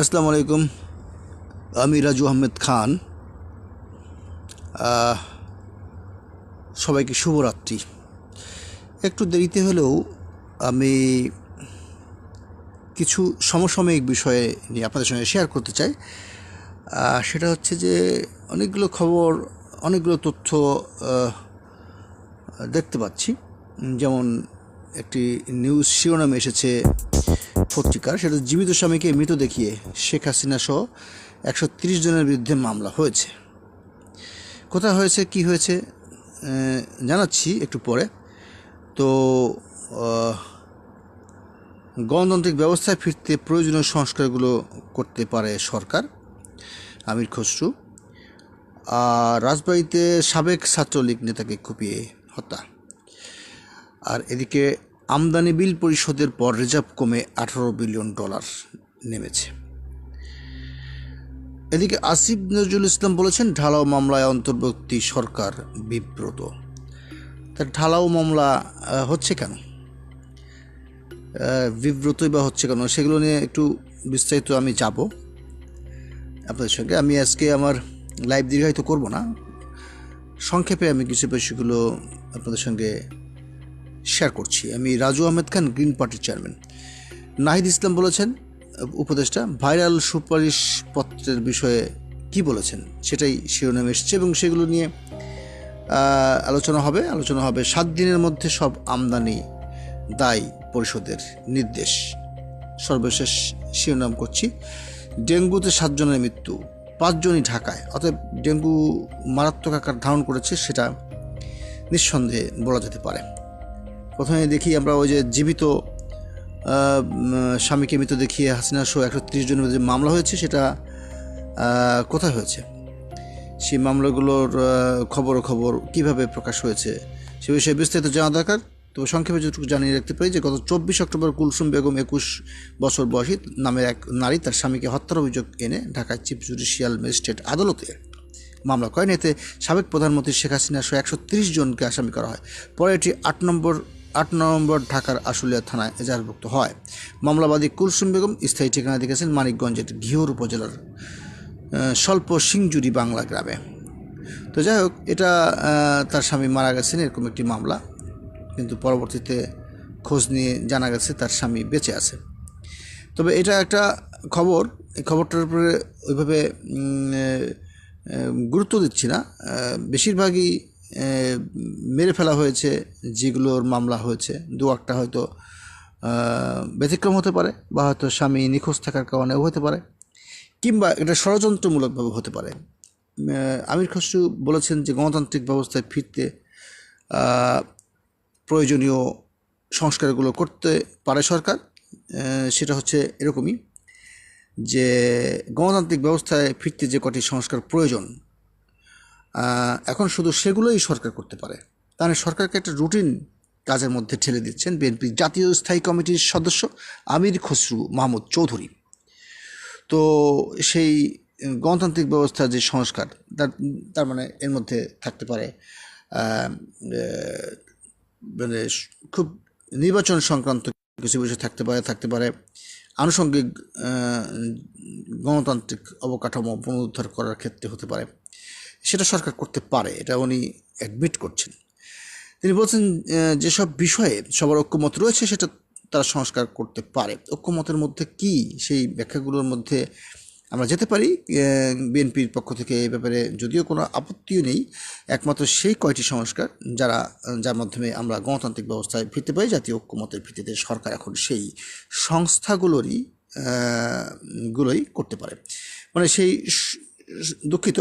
আসসালামু আলাইকুম। আমি রাজু আহমেদ খান। সবাইকে শুভরাত্রি। একটু দেরিতে হলেও আমি কিছু সমসাময়িক বিষয়ে নিয়ে আপনাদের সঙ্গে শেয়ার করতে চাই। সেটা হচ্ছে যে অনেকগুলো খবর, অনেকগুলো তথ্য দেখতে পাচ্ছি। যেমন একটি নিউজ শিরোনামে এসেছে পত্রিকার, সেটা জীবিত স্বামীকে মৃত দেখিয়ে শেখ হাসিনা সহ একশো জনের বিরুদ্ধে মামলা হয়েছে। কোথায় হয়েছে, কি হয়েছে জানাচ্ছি একটু পরে। তো গণতান্ত্রিক ব্যবস্থায় ফিরতে প্রয়োজনীয় সংস্কারগুলো করতে পারে সরকার, আমির খসরু। আর রাজবাড়িতে সাবেক ছাত্রলীগ নেতাকে কুপিয়ে হত্যা। আর এদিকে আমদানি বিল পরিশোধের পর রিজার্ভ কমে আঠারো বিলিয়ন ডলার নেমেছে। এদিকে আসিফ নজরুল ইসলাম বলেছেন, ঢালাও মামলায় অন্তর্বর্তী সরকার বিব্রত। তা ঢালাও মামলা হচ্ছে কেন? বিব্রতই বা হচ্ছে কেন? সেগুলো নিয়ে একটু বিস্তারিত আমি যাব। আপনাদের সঙ্গে আমি আজকে আমার লাইভ দীর্ঘায়িত করব না। সংক্ষেপে আমি কিছু বিষয়গুলো আপনাদের সঙ্গে শেয়ার করছি। আমি রাজু আহমেদ খান গ্রিন পার্টির চেয়ারম্যান নাহিদ ইসলাম বলেছেন, উপদেষ্টা ভাইরাল সুপারিশ পত্রের বিষয়ে কি বলেছেন? সেটাই শিরোনামে এসছে এবং সেগুলো নিয়ে আলোচনা হবে। আলোচনা হবে সাত দিনের মধ্যে সব আমদানি দায় পরিশোধের নির্দেশ। সর্বশেষ শিরোনাম করছি। ডেঙ্গুতে সাতজনের মৃত্যু পাঁচজনই ঢাকায়। অতএব ডেঙ্গু মারাত্মক আকার ধারণ করেছে, সেটা নিঃসন্দেহে বলা যেতে পারে। প্রথমে দেখি আমরা ওই যে জীবিত স্বামীকে মৃত দেখিয়ে হাসিনা সহ একশো তিরিশ জনের যে মামলা হয়েছে, সেটা কোথায় হয়েছে? সেই মামলাগুলোর খবর খবর কীভাবে প্রকাশ হয়েছে সে বিষয়ে বিস্তারিত জানা দরকার। তবে সংক্ষেপে যেটুকু জানিয়ে রাখতে পারি যে গত চব্বিশ অক্টোবর কুলসুম বেগম একুশ বছর বয়সী নামের এক নারী তার স্বামীকে হত্যার অভিযোগ এনে ঢাকায় চিফ জুডিশিয়াল ম্যাজিস্ট্রেট আদালতে মামলা করেন। এতে সাবেক প্রধানমন্ত্রী শেখ হাসিনা সহ একশো তিরিশ জনকে আসামি করা হয়। পরে এটি আট নম্বর আট নম্বর ঢাকার আশুলিয়া থানায় এজাহারভুক্ত হয়। মামলাবাদী কুলসুম বেগম স্থায়ী ঠিকানা দেখেছেন মানিকগঞ্জের ঘিওর উপজেলার স্বল্প সিংজুরি বাংলা গ্রামে। তো যাই হোক, এটা তার স্বামী মারা গেছেন, এরকম একটি মামলা। কিন্তু পরবর্তীতে খোঁজ নিয়ে জানা গেছে তার স্বামী বেঁচে আছে। তবে এটা একটা খবর, এই খবরটার উপরে ওইভাবে গুরুত্ব দিচ্ছি না। বেশিরভাগই মেরে ফেলা হয়েছে, যেগুলোর মামলা হয়েছে। দু একটা হয়তো ব্যতিক্রম হতে পারে, বা হয়তো স্বামী নিখোঁজ থাকার কারণেও হতে পারে, কিংবা এটা ষড়যন্ত্রমূলকভাবে হতে পারে। আমির খসরু বলেছেন যে গণতান্ত্রিক ব্যবস্থায় ফিরতে প্রয়োজনীয় সংস্কারগুলো করতে পারে সরকার। সেটা হচ্ছে এরকমই যে গণতান্ত্রিক ব্যবস্থায় ফিরতে যে কটি সংস্কার প্রয়োজন এখন শুধু সেগুলোই সরকার করতে পারে। তাহলে সরকারকে একটা রুটিন কাজের মধ্যে ঠেলে দিচ্ছেন বিএনপির জাতীয় স্থায়ী কমিটির সদস্য আমির খসরু মাহমুদ চৌধুরী। তো সেই গণতান্ত্রিক ব্যবস্থার যে সংস্কার, তার তার মানে এর মধ্যে থাকতে পারে মানে খুব নির্বাচন সংক্রান্ত কিছু বিষয় থাকতে পারে থাকতে পারে। আনুষঙ্গিক গণতান্ত্রিক অবকাঠামো পুনরুদ্ধার করার ক্ষেত্রে হতে পারে। সেটা সরকার করতে পারে, এটা উনি অ্যাডমিট করছেন। তিনি বলছেন যেসব বিষয়ে সবার ঐক্যমত রয়েছে সেটা তারা সংস্কার করতে পারে। ঐক্যমতের মধ্যে কি? সেই ব্যাখ্যাগুলোর মধ্যে আমরা যেতে পারি। বিএনপির পক্ষ থেকে এই ব্যাপারে যদিও কোনো আপত্তিও নেই, একমাত্র সেই কয়টি সংস্কার যারা, যার মাধ্যমে আমরা গণতান্ত্রিক ব্যবস্থায় ফিরতে পারি, জাতীয় ঐক্যমতের ভিত্তিতে সরকার এখন সেই সংস্থাগুলোরই গুলোই করতে পারে। মানে সেই দুঃখিত,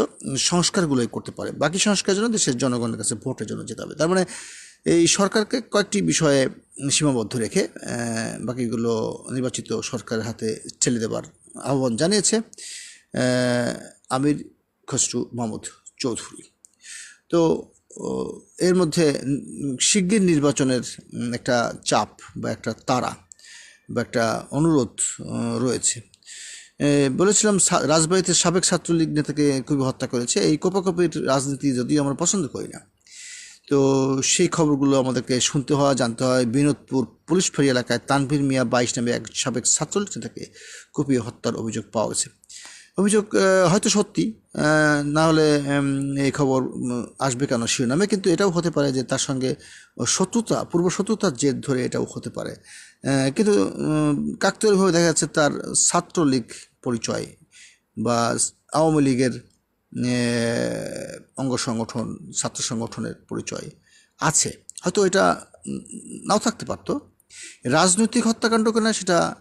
সংস্কারগুলোই করতে পারে। বাকি সংস্কারের জন্য দেশের জনগণের কাছে ভোটের জন্য যেতে হবে। তার মানে এই সরকারকে কয়েকটি বিষয়ে সীমাবদ্ধ রেখে বাকিগুলো নির্বাচিত সরকারের হাতে ঠেলে দেবার আহ্বান জানিয়েছে আমির খসরু মাহমুদ চৌধুরী। তো এর মধ্যে শিগগির নির্বাচনের একটা চাপ বা একটা তারা বা একটা অনুরোধ রয়েছে। বলেছিলাম রাজবাড়িতে সাবেক ছাত্রলীগ নেতাকে খুবই হত্যা করেছে। এই কোপাকপির রাজনীতি যদিও আমরা পছন্দ করি না। তো সেই খবরগুলো আমাদেরকে শুনতে হয় জানতে হয়। বিনোদপুর পুলিশ ফাঁড়ি এলাকায় তানভীর মিয়া বাইশ নামে এক সাবেক ছাত্রলীগ থেকে কুপিয়ে হত্যার অভিযোগ পাওয়া গেছে। অভিযোগ হয়তো সত্যি না হলে এই খবর আসবে কেন শিরোনামে? কিন্তু এটাও হতে পারে যে তার সঙ্গে শত্রুতা পূর্ব শত্রুতার জেদ ধরে এটাও হতে পারে। কিন্তু উম, দেখা যাচ্ছে তার ছাত্রলীগ পরিচয় বা আওয়ামী লীগের অঙ্গ সংগঠন, ছাত্র সংগঠনের পরিচয় আছে। হয়তো এটা নাও থাকতে পারতো। রাজনৈতিক হত্যাকাণ্ড কিনা সেটা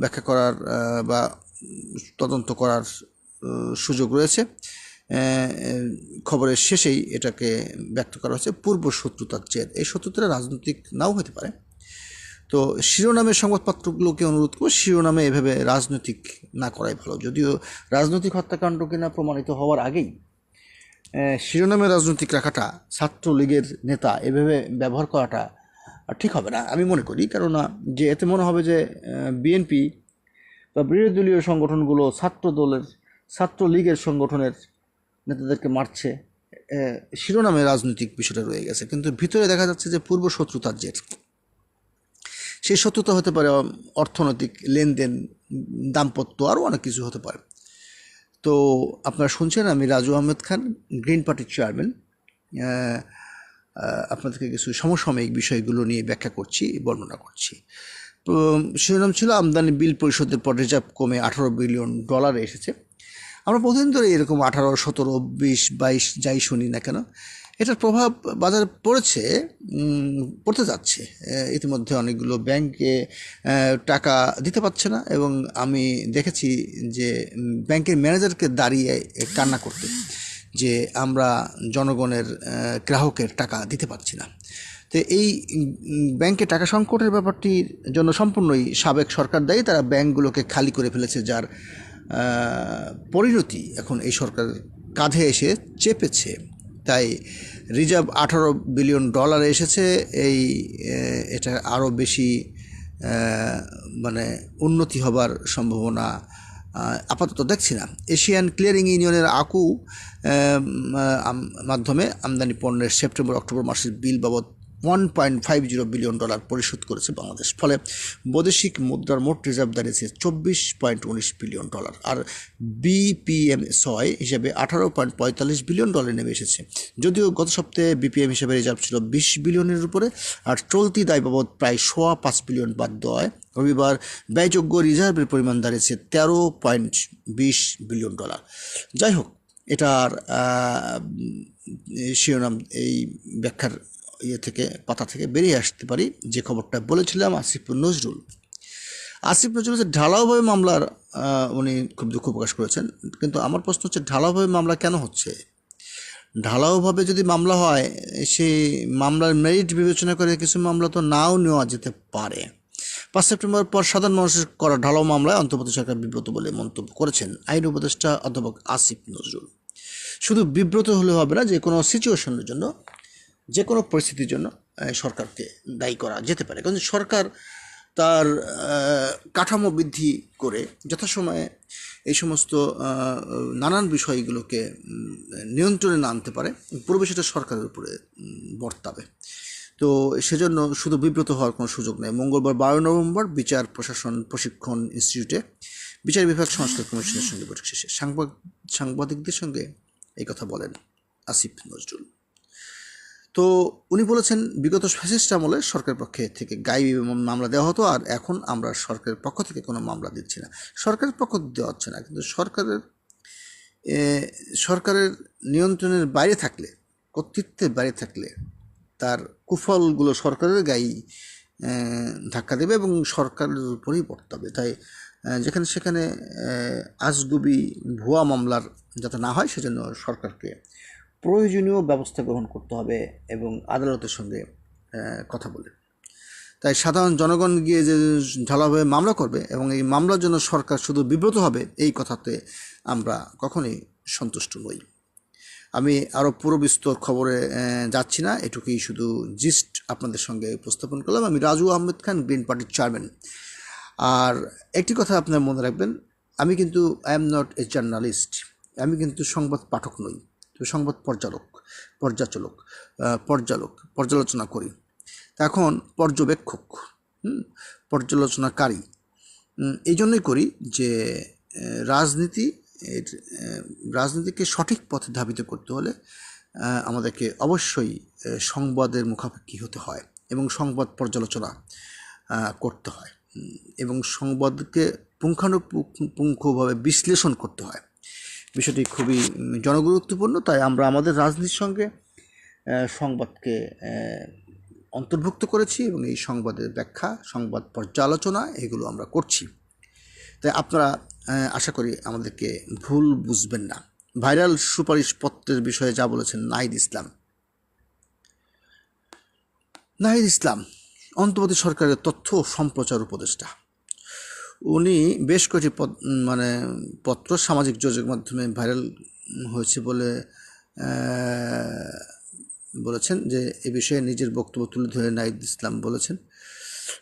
ব্যাখ্যা করার বা তদন্ত করার সুযোগ রয়েছে। খবরের শেষেই এটাকে ব্যক্ত করা হয়েছে। পূর্ব শত্রুতার জেদ এই শত্রুতাটা রাজনৈতিক নাও হতে পারে। তো শিরোনামের সংবাদপত্রগুলোকে অনুরোধ করব, শিরোনামে এভাবে রাজনৈতিক না করাই ভালো। যদিও রাজনৈতিক হত্যাকাণ্ড কিনা প্রমাণিত হওয়ার আগেই শিরোনামে রাজনৈতিক রাখাটা ছাত্রলীগের নেতা এভাবে ব্যবহার করাটা ঠিক হবে না, আমি মনে করি। কেননা যে এতে মনে হবে যে বিএনপি বা বিরোধী দলীয় সংগঠনগুলো ছাত্র দলের ছাত্রলীগের সংগঠনের নেতাদেরকে মারছে শিরোনামে রাজনৈতিক বিষয়টা রয়ে গেছে। কিন্তু ভিতরে দেখা যাচ্ছে যে পূর্ব শত্রুতার জের। সেই শত্রুতা হতে পারে অর্থনৈতিক লেনদেন, দাম্পত্য আরও অনেক কিছু হতে পারে। তো আপনারা শুনছেন আমি রাজু আহমেদ খান গ্রিন পার্টির চেয়ারম্যান আপনাদেরকে কিছু সমসাময়িক বিষয়গুলো নিয়ে ব্যাখ্যা করছি, বর্ণনা করছি। তো শিরোনাম ছিল, আমদানি বিল পরিশোধের পর রিজার্ভ কমে আঠারো বিলিয়ন ডলার এসেছে। আমরা প্রতিদিন ধরে এরকম আঠারো, সতেরো, বিশ, বাইশ, যাই শুনি না কেন এটার প্রভাব বাজারে পড়েছে পড়তে যাচ্ছে। ইতিমধ্যে অনেকগুলো ব্যাংকে টাকা দিতে পারছে না এবং আমি দেখেছি যে ব্যাংকের ম্যানেজারকে দাঁড়িয়ে কান্না করতে, যে আমরা জনগণের গ্রাহকের টাকা দিতে পারছি না। তো এই ব্যাংকে টাকা সংকটের ব্যাপারটির জন্য সম্পূর্ণই সাবেক সরকার দায়ী। তারা ব্যাংকগুলোকে খালি করে ফেলেছে, যার পরিণতি এখন এই সরকার কাঁধে এসে চেপেছে। তাই রিজার্ভ আঠারো বিলিয়ন ডলার এসেছে। এই এটা আরও বেশি মানে উন্নতি হবার সম্ভাবনা আপাতত দেখছি না। এশিয়ান ক্লিয়ারিং ইউনিয়নের আকু মাধ্যমে আমদানি পণ্যের সেপ্টেম্বর, অক্টোবর মাসের বিল বাবদ one point five zero billion dollar পরিশোধ করেছে বাংলাদেশ। ফলে বৈদেশিক মুদ্রার মোট রিজার্ভ দাঁড়িয়েছে চব্বিশ পয়েন্ট উনিশ বিলিয়ন ডলার আর বিপিএম ছয় হিসেবে আঠারো পয়েন্ট পঁয়তাল্লিশ বিলিয়ন ডলার নেমে এসেছে। যদিও গত সপ্তাহে বিপিএম হিসেবে রিজার্ভ ছিল বিশ বিলিয়নের উপরে আর চলতি দায় বাবদ প্রায় সোয়া পাঁচ বিলিয়ন বাদ দেওয়ায় রবিবার ব্যয়যোগ্য রিজার্ভের পরিমাণ দাঁড়িয়েছে তেরো পয়েন্ট বিশ বিলিয়ন ডলার যাই হোক, এটার শিরোনাম এই ব্যাখ্যার ইয়ে থেকে, পাতা থেকে বেরিয়ে আসতে পারি, যে খবরটা বলেছিলাম আসিফ নজরুল। আসিফ নজরুল ঢালাওভাবে মামলার উনি খুব দুঃখ প্রকাশ করেছেন। কিন্তু আমার প্রশ্ন হচ্ছে, ঢালাওভাবে মামলা কেন হচ্ছে? ঢালাওভাবে যদি মামলা হয়, সেই মামলার মেরিট বিবেচনা করে কিছু মামলা তো নাও নেওয়া যেতে পারে। পাঁচ সেপ্টেম্বর পর সাধারণ মানুষের করা ঢালাও মামলায় অন্তর্বর্তী সরকার বিব্রত বলে মন্তব্য করেছেন আইন উপদেষ্টা অধ্যাপক আসিফ নজরুল। শুধু বিব্রত হলে হবে না, যে কোনো সিচুয়েশনের জন্য যে কোনো পরিস্থিতির জন্য সরকারকে দায়ী করা যেতে পারে। কারণ সরকার তার কাঠামো বৃদ্ধি করে যথাসময়ে এই সমস্ত নানান বিষয়গুলোকে নিয়ন্ত্রণে না আনতে পারে পুরো বিষয়টা সরকারের উপরে বর্তাবে। তো সেজন্য শুধু বিব্রত হওয়ার কোনো সুযোগ নেই। মঙ্গলবার বারো নভেম্বর বিচার প্রশাসন প্রশিক্ষণ ইনস্টিটিউটে বিচার বিভাগ সংস্কার কমিশনের সঙ্গে বৈঠক শেষে। সাংবাদ, সাংবাদিকদের সঙ্গে এই কথা বলেন আসিফ নজরুল। তো উনি বলেছেন, বিগত ফ্যাসিস্ট আমলে সরকারের পক্ষে থেকে গাইবি মামলা দেওয়া হতো আর এখন আমরা সরকারের পক্ষ থেকে কোনো মামলা দিচ্ছি না। সরকারের পক্ষ দেওয়া হচ্ছে না, কিন্তু সরকারের সরকারের নিয়ন্ত্রণের বাইরে থাকলে, কর্তৃত্বের বাইরে থাকলে তার কুফলগুলো সরকারের গায়ে ধাক্কা দেবে এবং সরকারের উপরেই পড়তে হবে। তাই যেখানে সেখানে আজগুবি ভুয়া মামলার যাতে না হয়, সেজন্য সরকারকে প্রয়োজনীয় ব্যবস্থা গ্রহণ করতে হবে এবং আদালতের সঙ্গে কথা বলে। তাই সাধারণ জনগণ গিয়ে যে ঢালাভাবে মামলা করবে এবং এই মামলার জন্য সরকার শুধু বিব্রত হবে, এই কথাতে আমরা কখনোই সন্তুষ্ট নই। আমি আরও পুরো বিস্তর খবরে যাচ্ছি না, এটুকুই শুধু জিস্ট আপনাদের সঙ্গে উপস্থাপন করলাম। আমি রাজু আহমেদ খান, গ্রিন পার্টির চেয়ারম্যান। আর একটি কথা আপনার মনে রাখবেন, আমি কিন্তু I am not a journalist, আমি কিন্তু সংবাদ পাঠক নই। সংবাদ পর্যালোক পর্যাচলক আহ, পর্যালোক পর্যালোচনা করি। এখন পর্যবেক্ষক পর্যালোচনাকারী। এই জন্যই করি যে রাজনীতি এর রাজনীতিকে সঠিক পথে ধাবিত করতে হলে আমাদেরকে অবশ্যই সংবাদের মুখাপেক্ষি হতে হয় এবং সংবাদ পর্যালোচনা করতে হয়। এবং সংবাদকে পুঙ্খানুপুঙ্খভাবে বিশ্লেষণ করতে হয়। বিষয়টি খুবই জনগুরুত্বপূর্ণ। তাই আমরা আমাদের রাজনীতির সঙ্গে সংবাদকে অন্তর্ভুক্ত করেছি এবং এই সংবাদের ব্যাখ্যা, সংবাদ পর্যালোচনা এগুলো আমরা করছি। তাই আপনারা আশা করি আমাদেরকে ভুল বুঝবেন না। ভাইরাল সুপারিশ পত্রের বিষয়ে যা বলেছেন নাহিদ ইসলাম। নাহিদ ইসলাম, অন্তর্বর্তী সরকারের তথ্য সম্প্রচার উপদেষ্টা। উনি বেশ কয়েকটি মানে পত্র সামাজিক যোগাযোগ মাধ্যমে ভাইরাল হয়েছে বলে বলেছেন যে এ বিষয়ে নিজের বক্তব্য তুলে ধরে নাইদ ইসলাম বলেছেন।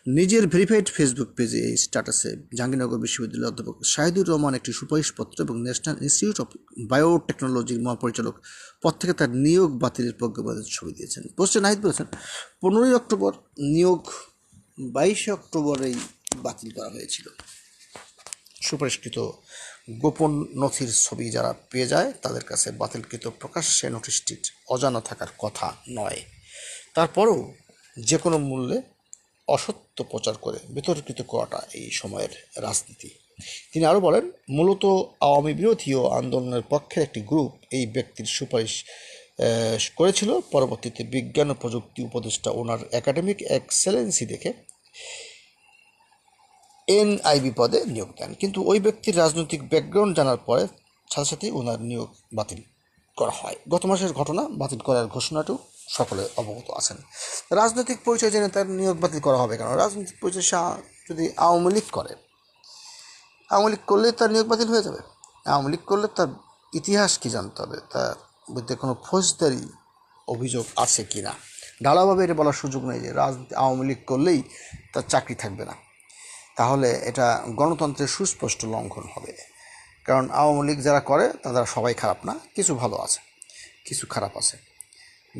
নিজের ভেরিফাইড ফেসবুক পেজে এই স্ট্যাটাসে জাহাঙ্গীরনগর বিশ্ববিদ্যালয়ের অধ্যাপক শাহিদুর রহমান একটি সুপারিশপত্র এবং ন্যাশনাল ইনস্টিটিউট অফ বায়োটেকনোলজির মহাপরিচালক পদ থেকে তার নিয়োগ বাতিলের প্রজ্ঞাপনের ছবি দিয়েছেন। পোস্টে নাহিদ বলেছেন, পনেরোই অক্টোবর নিয়োগ, বাইশে অক্টোবরেই বাতিল করা হয়েছিল। সুপারিশকৃত গোপন নথির ছবি যারা পেয়ে যায়, তাদের কাছে বাতিলকৃত প্রকাশ্যে নোটিশটির অজানা থাকার কথা নয়। তারপরেও যে কোনো মূল্যে অসত্য প্রচার করে বিতর্কিত করাটা এই সময়ের রাজনীতি। তিনি আরও বলেন, মূলত আওয়ামী বিরোধী ও আন্দোলনের পক্ষের একটি গ্রুপ এই ব্যক্তির সুপারিশ করেছিল। পরবর্তীতে বিজ্ঞান ও প্রযুক্তি উপদেষ্টা ওনার একাডেমিক এক্সেলেন্সি দেখে এনআইবি পদে নিয়োগ দেন। কিন্তু ওই ব্যক্তির রাজনৈতিক ব্যাকগ্রাউন্ড জানার পরে সাথে সাথেই ওনার নিয়োগ বাতিল করা হয়। গত মাসের ঘটনা বাতিল করার ঘোষণাটিও সকলে অবগত আছেন। রাজনৈতিক পরিচয় জেনে তার নিয়োগ বাতিল করা হবে কেন? রাজনৈতিক পরিচয় সে যদি আওয়ামী লীগ করে, আওয়ামী লীগ করলে তার নিয়োগ বাতিল হয়ে যাবে? আওয়ামী লীগ করলে তার ইতিহাস কি জানতে হবে? তার বিরুদ্ধে কোনো ফৌজদারি অভিযোগ আছে কি না ঢালাভাবে এটা বলার সুযোগ নেই যে রাজনীতি আওয়ামী লীগ করলেই তার চাকরি থাকবে না। তাহলে এটা গণতন্ত্রের সুস্পষ্ট লঙ্ঘন হবে। কারণ আওয়ামী লীগ যারা করে তারা সবাই খারাপ না, কিছু ভালো আছে, কিছু খারাপ আছে।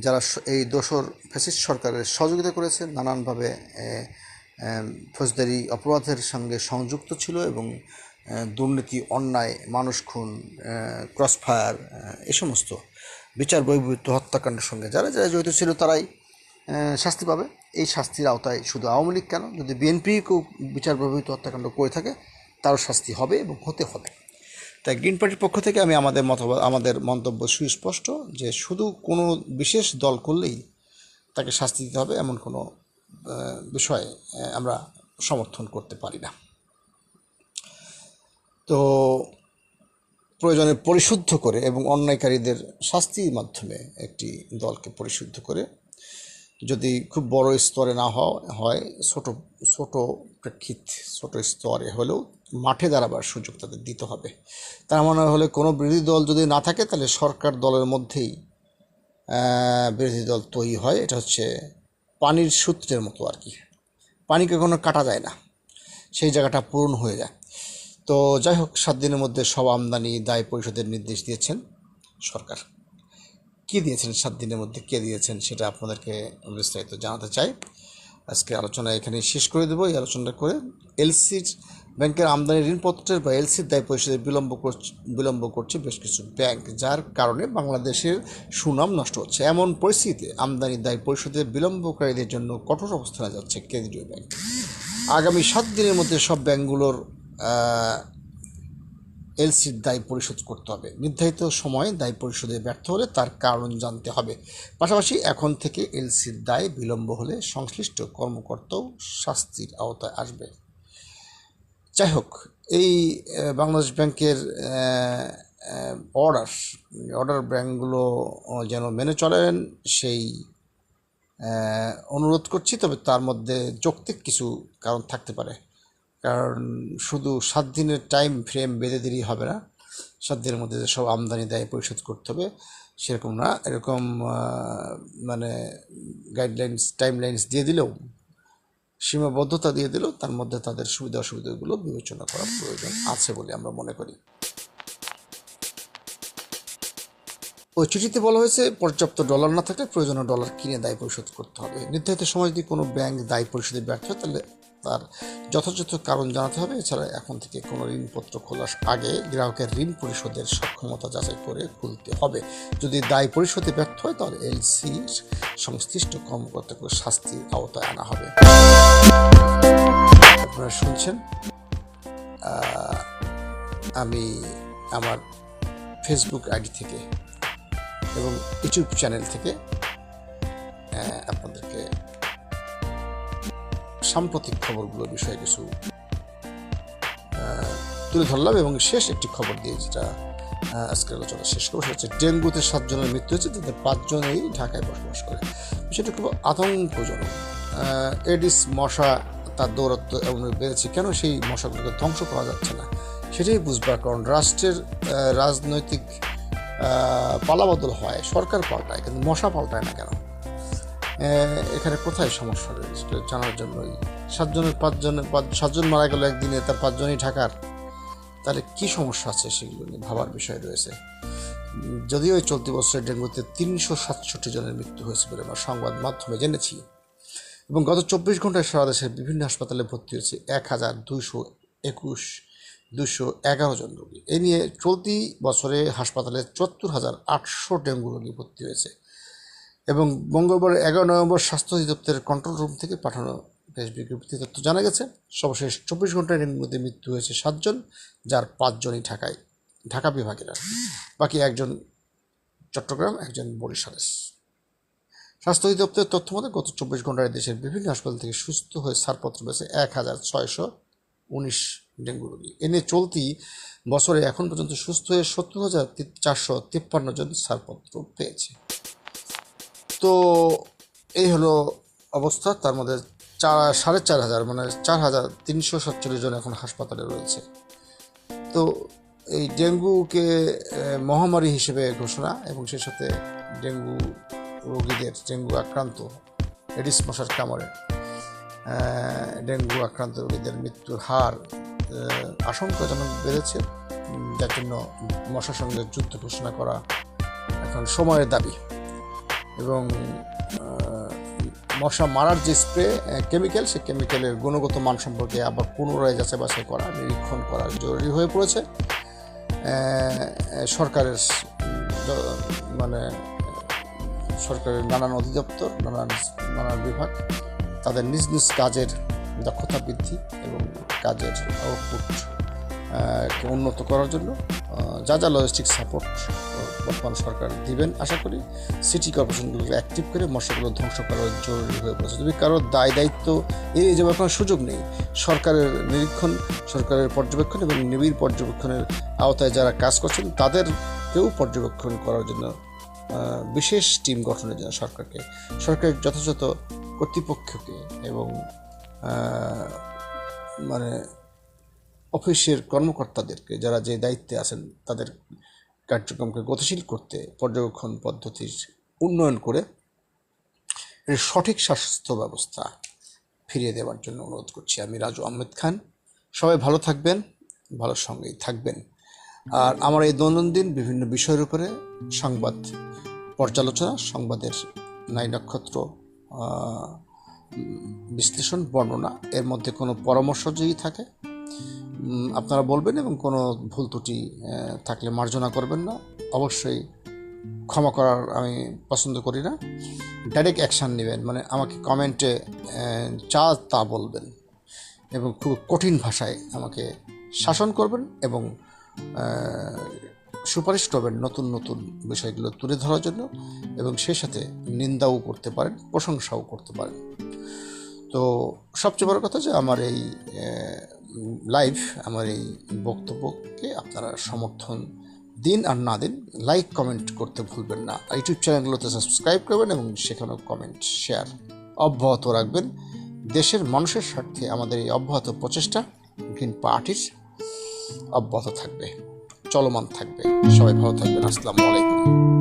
যারা এই দোসর ফ্যাসিস্ট সরকারের সহযোগিতা করেছে, নানানভাবে ফৌজদারি অপরাধের সঙ্গে সংযুক্ত ছিল এবং দুর্নীতি, অন্যায়, মানুষ খুন ক্রসফায়ার এ সমস্ত বিচার বহির্ভূত হত্যাকাণ্ডের সঙ্গে যারা যারা জড়িত ছিল তারাই শাস্তি পাবে। এই শাস্তির আওতায় শুধু আওয়ামী লীগ কেন? যদি বিএনপি কেউ বিচার বহির্ভূত হত্যাকাণ্ড করে থাকে, তারও শাস্তি হবে এবং হতে হবে। তাই গ্রিন পার্টির পক্ষ থেকে আমি আমাদের মতবাদ আমাদের মন্তব্য সুস্পষ্ট যে শুধু কোনো বিশেষ দল করলেই তাকে শাস্তি দিতে হবে এমন কোনো বিষয়ে আমরা সমর্থন করতে পারি না। তো প্রয়োজনে পরিশুদ্ধ করে এবং অন্যায়কারীদের শাস্তির মাধ্যমে একটি দলকে পরিশুদ্ধ করে যদি খুব বড় স্তরে না হয় ছোট ছোট প্রেক্ষিত ছোট স্তরে হলেও মাঠে দাঁড়াবার সুযোগ তাদের দিতে হবে। তার মানে হলে কোনো বিরোধী দল যদি না থাকে, তাহলে সরকার দলের মধ্যেই বিরোধী দল তৈরি হয়। এটা হচ্ছে পানির সূত্রের মতো আর কি। পানিকে কোনো কাটা যায় না, সেই জায়গাটা পূরণ হয়ে যায়। তো যাই হোক, সাত দিনের মধ্যে সব আমদানি, দায় পরিশোধের নির্দেশ দিয়েছেন সরকার। কে দিয়েছেন? সাত দিনের মধ্যে কে দিয়েছেন সেটা আপনাদেরকে বিস্তারিত জানাতে চাই। আজকে আলোচনা এখানে শেষ করে দেবো। এই আলোচনাটা করে এলসির ব্যাংকের আমদানি ঋণপত্রের বা এলসির দায় পরিশোধে বিলম্ব করছে বিলম্ব করছে বেশ কিছু ব্যাংক, যার কারণে বাংলাদেশের সুনাম নষ্ট হচ্ছে। এমন পরিস্থিতিতে আমদানি দায় পরিশোধে বিলম্বকারীদের জন্য কঠোর অবস্থানে যাচ্ছে কেন্দ্রীয় ব্যাংক। আগামী সাত দিনের মধ্যে সব ব্যাংকগুলোর এলসির দায় পরিশোধ করতে হবে। নির্ধারিত সময়ে দায় পরিশোধে ব্যর্থ হলে তার কারণ জানতে হবে। পাশাপাশি এখন থেকে এলসির দায় বিলম্ব হলে সংশ্লিষ্ট কর্মকর্তাও শাস্তির আওতায় আসবে। যাই হোক, এই বাংলাদেশ ব্যাংকের অর্ডার অর্ডার ব্যাংকগুলো যেন মেনে চলেন সেই অনুরোধ করছি। তবে তার মধ্যে যৌক্তিক কিছু কারণ থাকতে পারে। কারণ শুধু সাত দিনের টাইম ফ্রেম বেঁধে দিলেই হবে না। সাত দিনের মধ্যে যে সব আমদানি, দায় পরিশোধ করতে হবে, সেরকম না। এরকম মানে গাইডলাইন্স টাইম লাইন্স দিয়ে দিলেও, সীমাবদ্ধতা দিয়ে দিলেও তার মধ্যে তাদের সুবিধা অসুবিধাগুলো বিবেচনা করা প্রয়োজন আছে বলে আমরা মনে করি। ওই চিঠিতে বলা হয়েছে, পর্যাপ্ত ডলার না থাকলে প্রয়োজনীয় ডলার কিনে দায় পরিশোধ করতে হবে। নির্ধারিত সময় যদি কোনো ব্যাংক দায় পরিশোধে ব্যর্থ হয়, তাহলে তার যথাযথ কারণ জানাতে হবে। এছাড়া এখন থেকে কোনো ঋণপত্র খোলার আগে গ্রাহকের ঋণ পরিশোধের সক্ষমতা যাচাই করে খুলতে হবে। যদি দায় পরিশোধে ব্যর্থ হয়, তাহলে এলসির সংশ্লিষ্ট কর্মকর্তাকে শাস্তির আওতায় আনা হবে। আপনারা শুনছেন আমি আমার ফেসবুক আইডি থেকে এবং ইউটিউব চ্যানেল থেকে আপনাদেরকে সাম্প্রতিক খবরগুলো বিষয়ে কিছু তুলে ধরলাম এবং শেষ একটি খবর দিয়ে যেটা আহ, আজকের আলোচনা শেষ করব সেটা হচ্ছে ডেঙ্গুতে সাতজনের মৃত্যু হয়েছে তাদের পাঁচজনেই ঢাকায় বসবাস করে। বিষয়টা খুব আতঙ্কজনক। এডিস মশা তার দৌরত্ব এমন বেড়েছে কেন সেই মশাগুলোকে ধ্বংস করা যাচ্ছে না সেটাই বুঝবার কারণ। রাষ্ট্রের রাজনৈতিক পালাবদল হয় সরকার পাল্টায় কিন্তু মশা পাল্টায় না কেন? এখানে কোথায় সমস্যা রয়েছে? জানার জন্যই। সাতজনের পাঁচজন, পাঁচ, সাতজন মারা গেল একদিনে, তার পাঁচজনই ঢাকার। তাহলে কি সমস্যা আছে সেগুলো নিয়ে ভাবার বিষয় রয়েছে। যদিও এই চলতি বছরের ডেঙ্গুতে তিনশো সাতষট্টি জনের মৃত্যু হয়েছে বলে আমরা সংবাদ মাধ্যমে জেনেছি। এবং গত চব্বিশ ঘন্টায় সারা দেশের বিভিন্ন হাসপাতালে ভর্তি হয়েছে এক হাজার দুইশো একুশ দুশো এগারো জন রোগী। এ নিয়ে চলতি বছরে হাসপাতালে চুয়াত্তর হাজার আটশো ডেঙ্গু রোগী ভর্তি হয়েছে। এবং মঙ্গলবার এগারো নভেম্বর স্বাস্থ্য অধিদপ্তরের কন্ট্রোল রুম থেকে পাঠানো বেশ বিজ্ঞপ্তি তথ্য জানা গেছে। সর্বশেষ চব্বিশ ঘণ্টার এর মধ্যে মৃত্যু হয়েছে সাতজন, যার পাঁচজনই ঢাকায়, ঢাকা বিভাগের বাকি একজন চট্টগ্রাম, একজন বরিশালের। স্বাস্থ্য অধিদপ্তরের তথ্য মতে গত চব্বিশ ঘন্টায় দেশের বিভিন্ন হাসপাতাল থেকে সুস্থ হয়ে ছাড়পত্র পেয়েছে এক হাজার ছয়শো উনিশ ডেঙ্গু রোগী। এনে চলতি বছরে এখন পর্যন্ত সুস্থ হয়ে সত্তর হাজার চারশো তিপ্পান্ন জন ছাড়পত্র পেয়েছে। তো এই হলো অবস্থা। তার মধ্যে চার, সাড়ে চার হাজার মানে চার হাজার তিনশো সাতচল্লিশ জন এখন হাসপাতালে রয়েছে। তো এই ডেঙ্গুকে মহামারী হিসেবে ঘোষণা এবং সেই সাথে ডেঙ্গু রোগীদের, ডেঙ্গু আক্রান্ত এডিস মশার কামড়ে ডেঙ্গু আক্রান্ত রোগীদের মৃত্যুর হার আশঙ্কাজনক বেড়েছে। যার জন্য মশার সঙ্গে যুদ্ধ ঘোষণা করা এখন সময়ের দাবি। এবং মশা মারার যে স্প্রে কেমিক্যাল সে কেমিক্যালের গুণগত মান সম্পর্কে আবার পুনরায় যাচাই বাছাই করা, নিরীক্ষণ করা জরুরি হয়ে পড়েছে। সরকারের মানে সরকারের নানান অধিদপ্তর, নানান নানান বিভাগ, তাদের নিজ নিজ কাজের দক্ষতা বৃদ্ধি এবং কাজের আউটপুট উন্নত করার জন্য যা যা লজিস্টিক সাপোর্ট বর্তমান সরকার দিবেন, আশা করি সিটি কর্পোরেশনগুলোকে অ্যাক্টিভ করে মশাগুলো ধ্বংস করা জরুরি হয়ে পড়েছে। যদি কারোর দায় দায়িত্ব এই যে কোনো সুযোগ নেই, সরকারের নিরীক্ষণ, সরকারের পর্যবেক্ষণ এবং নিবিড় পর্যবেক্ষণের আওতায় যারা কাজ করছেন, তাদেরকেও পর্যবেক্ষণ করার জন্য বিশেষ টিম গঠনের জন্য সরকারকে সরকারের যথাযথ কর্তৃপক্ষকে এবং মানে অফিসের কর্মকর্তাদেরকে যারা যে দায়িত্বে আছেন, তাদের কার্যক্রমকে গতিশীল করতে পর্যবেক্ষণ পদ্ধতির উন্নয়ন করে সঠিক স্বাস্থ্য ব্যবস্থা ফিরিয়ে দেওয়ার জন্য অনুরোধ করছি আমি রাজু আহমেদ খান। সবাই ভালো থাকবেন, ভালো সঙ্গেই থাকবেন। আর আমার এই দৈনন্দিন বিভিন্ন বিষয়ের উপরে সংবাদ পর্যালোচনা, সংবাদের নাই নক্ষত্র বিশ্লেষণ, বর্ণনা, এর মধ্যে কোনো পরামর্শ যদি থাকে আপনারা বলবেন এবং কোনো ভুল ত্রুটি থাকলে মার্জনা করবেন না। অবশ্যই ক্ষমা করার আমি পছন্দ করি না। ডাইরেক্ট অ্যাকশান নেবেন মানে আমাকে কমেন্টে যা তা বলবেন এবং খুব কঠিন ভাষায় আমাকে শাসন করবেন এবং সুপারিশ করবেন নতুন নতুন বিষয়গুলো তুলে ধরার জন্য এবং সেই সাথে নিন্দাও করতে পারেন, প্রশংসাও করতে পারেন। তো সবচেয়ে বড় কথা যে আমার এই লাইভ আমার এই বক্তব্যকে আপনারা সমর্থন দিন আর না দিন লাইক কমেন্ট করতে ভুলবেন না। আর ইউটিউব চ্যানেলগুলোতে সাবস্ক্রাইব করবেন এবং সেখানেও কমেন্ট শেয়ার অব্যাহত রাখবেন। দেশের মানুষের স্বার্থে আমাদের এই অব্যাহত প্রচেষ্টা গ্রিন পার্টির অব্যাহত থাকবে, চলমান থাকবে। সবাই ভালো থাকবেন। আসসালামু আলাইকুম।